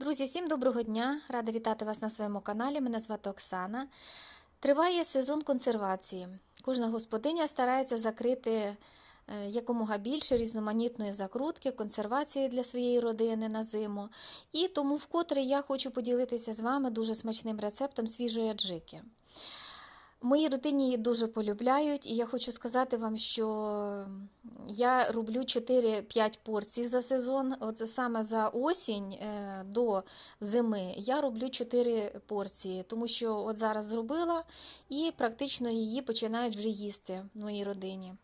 Друзі, всім доброго дня! Рада вітати вас на своєму каналі. Мене звати Оксана. Триває сезон консервації. Кожна господиня старається закрити е, якомога більше різноманітної закрутки, консервації для своєї родини на зиму. І тому вкотре я хочу поділитися з вами дуже смачним рецептом свіжої аджики. В моїй родині її дуже полюбляють, і я хочу сказати вам, що я роблю 4-5 порцій за сезон. От саме за осінь е, до зими я роблю 4 порції, тому що от зараз зробила і практично її починають вже їсти в моїй родині.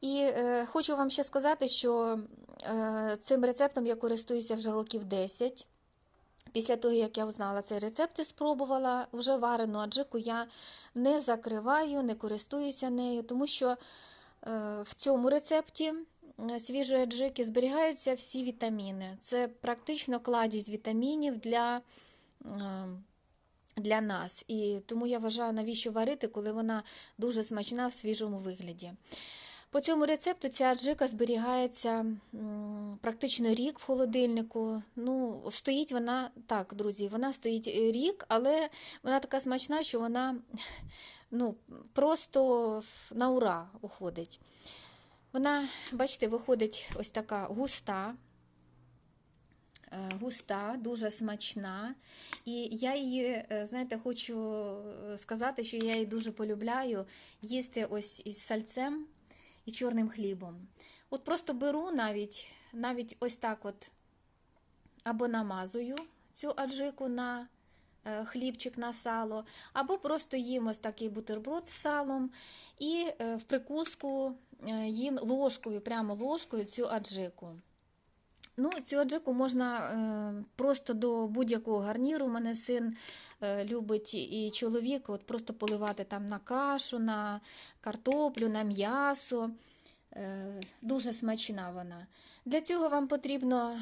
І е, хочу вам ще сказати, що е, цим рецептом я користуюся вже років 10. Після того, як я узнала цей рецепт і спробувала вже варену аджику, я не закриваю, не користуюся нею, тому що е, в цьому рецепті свіжої аджики зберігаються всі вітаміни. Це практично кладість вітамінів для, е, для нас. І тому я вважаю, навіщо варити, коли вона дуже смачна в свіжому вигляді. По цьому рецепту ця аджика зберігається практично рік в холодильнику. Ну, стоїть вона так, друзі, вона стоїть рік, але вона така смачна, що вона ну, просто на ура уходить. Вона, бачите, виходить ось така густа. е, Густа, дуже смачна. І я її, е, знаєте, хочу сказати, що я її дуже полюбляю їсти ось із сальцем і чорним хлібом. От просто беру навіть навіть ось так от або намазую цю аджику на е, хлібчик на сало, або просто їм ось такий бутерброд з салом, і е, в прикуску е, їм ложкою, прямо ложкою цю аджику. Ну, Цю аджику можна е, просто до будь-якого гарніру. У мене син е, любить і чоловік от просто поливати там на кашу, на картоплю, на м'ясо. Е, дуже смачна вона. Для цього вам потрібно,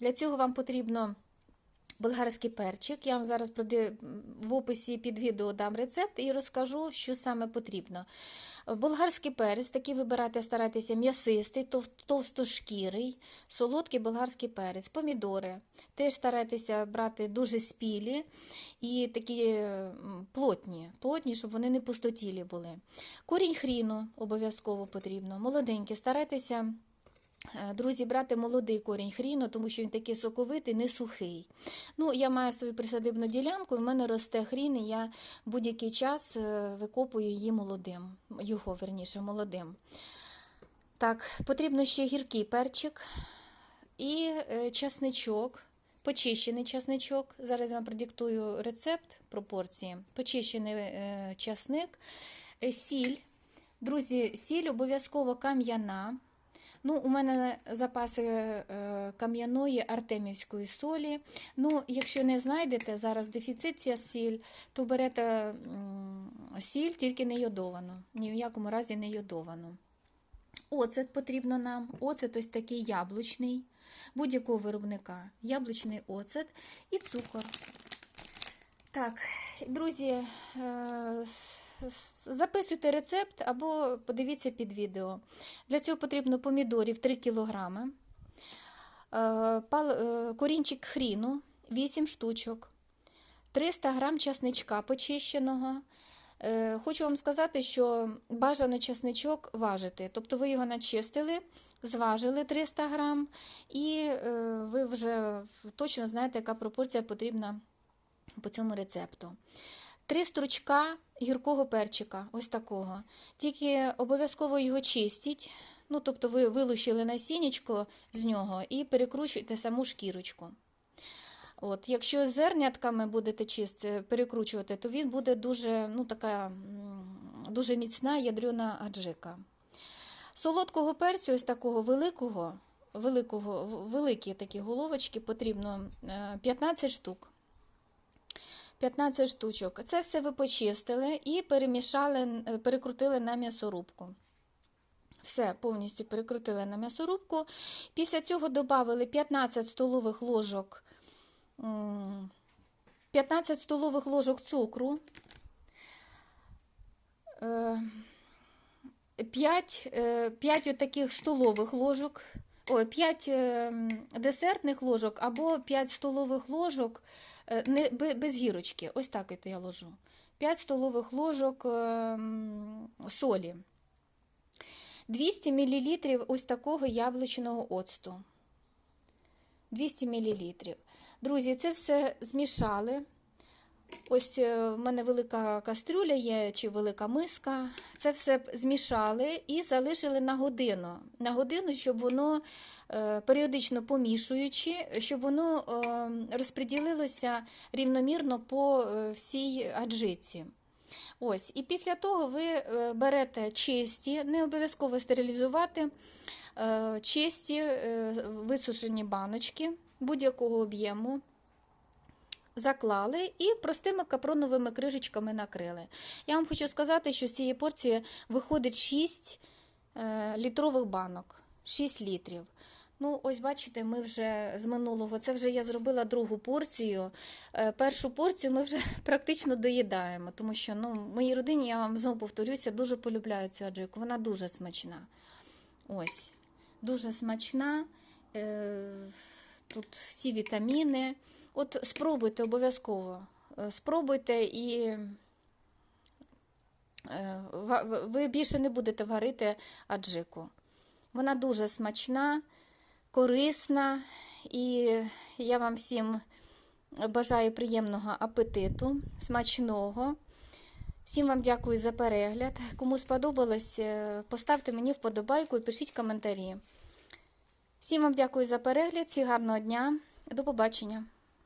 для цього вам потрібно болгарський перчик. Я вам зараз в описі під відео дам рецепт і розкажу, що саме потрібно. Болгарський перець, такий вибирайте, старайтеся м'ясистий, товстошкірий, солодкий болгарський перець, помідори. Теж старайтеся брати дуже спілі і такі плотні, плотні, щоб вони не пустотілі були. Корінь хріну обов'язково потрібно, молоденький, старайтеся. Друзі, брати молодий корінь хріну, тому що він такий соковитий, не сухий. Ну, Я маю свою присадибну ділянку, в мене росте хрін, і я будь-який час викопую її молодим, його верніше, молодим. Так, Потрібно ще гіркий перчик і часничок, почищений часничок. Зараз я вам продиктую рецепт пропорції. Почищений часник, сіль. Друзі, сіль обов'язково кам'яна. Ну, У мене запаси е, кам'яної артемівської солі. Ну, Якщо не знайдете зараз дефіцит сіль, то берете сіль, тільки не йодовану. Ні в якому разі не йодовану. Оцет потрібно нам. Оцет ось такий яблучний, будь-якого виробника. Яблучний оцет і цукор. Так, друзі. Е Записуйте рецепт або подивіться під відео. Для цього потрібно помідорів 3 кг, е, корінчик хріну 8 штучок, 300 г часничка почищеного. Е, хочу вам сказати, що бажано часничок важити. Тобто ви його начистили, зважили 300 г, і е, ви вже точно знаєте, яка пропорція потрібна по цьому рецепту. Три стручка гіркого перчика, ось такого. Тільки обов'язково його чистіть. Ну, тобто, ви вилучили насіннячко з нього і перекручуєте саму шкірочку. От, Якщо з зернятками будете чисти, перекручувати, то він буде дуже ну, така, дуже міцна ядрена аджика. Солодкого перцю, ось такого великого, великого, великі такі головочки, потрібно 15 штук. 15 штучок. Це все ви почистили і перемішали, перекрутили на м'ясорубку. Все, повністю перекрутили на м'ясорубку. Після цього додали 15 столових ложок 15 столових ложок цукру, 5, 5 таких столових ложок ой, 5 десертних ложок або 5 столових ложок е, не, без гірочки. Ось так це я ложу. 5 столових ложок е, солі. 200 мл ось такого яблучного оцту. 200 мл. Друзі, це все змішали. Ось е, в мене велика кастрюля є чи велика миска. Це все змішали і залишили на годину. На годину, щоб воно е, періодично помішуючи, щоб воно е, розподілилося рівномірно по всій аджиці. Ось, і після того ви берете чисті, не обов'язково стерилізувати, чисті висушені баночки будь-якого об'єму. Заклали і простими капроновими крижечками накрили. Я вам хочу сказати, що з цієї порції виходить 6 е, літрових банок, 6 літрів. Ну, ось бачите, ми вже з минулого, це вже я зробила другу порцію. Е, Першу порцію ми вже практично доїдаємо, тому що ну, моїй родині, я вам знову повторюся, дуже полюбляю цю аджику. Вона дуже смачна. Ось, дуже смачна. Е, Тут всі вітаміни. От спробуйте обов'язково. Е, Спробуйте і е, ви більше не будете варити аджику. Вона дуже смачна, корисна, і я вам всім бажаю приємного апетиту, смачного. Всім вам дякую за перегляд. Кому сподобалось, е, поставте мені вподобайку і пишіть коментарі. Всім вам дякую за перегляд, всім гарного дня, до побачення.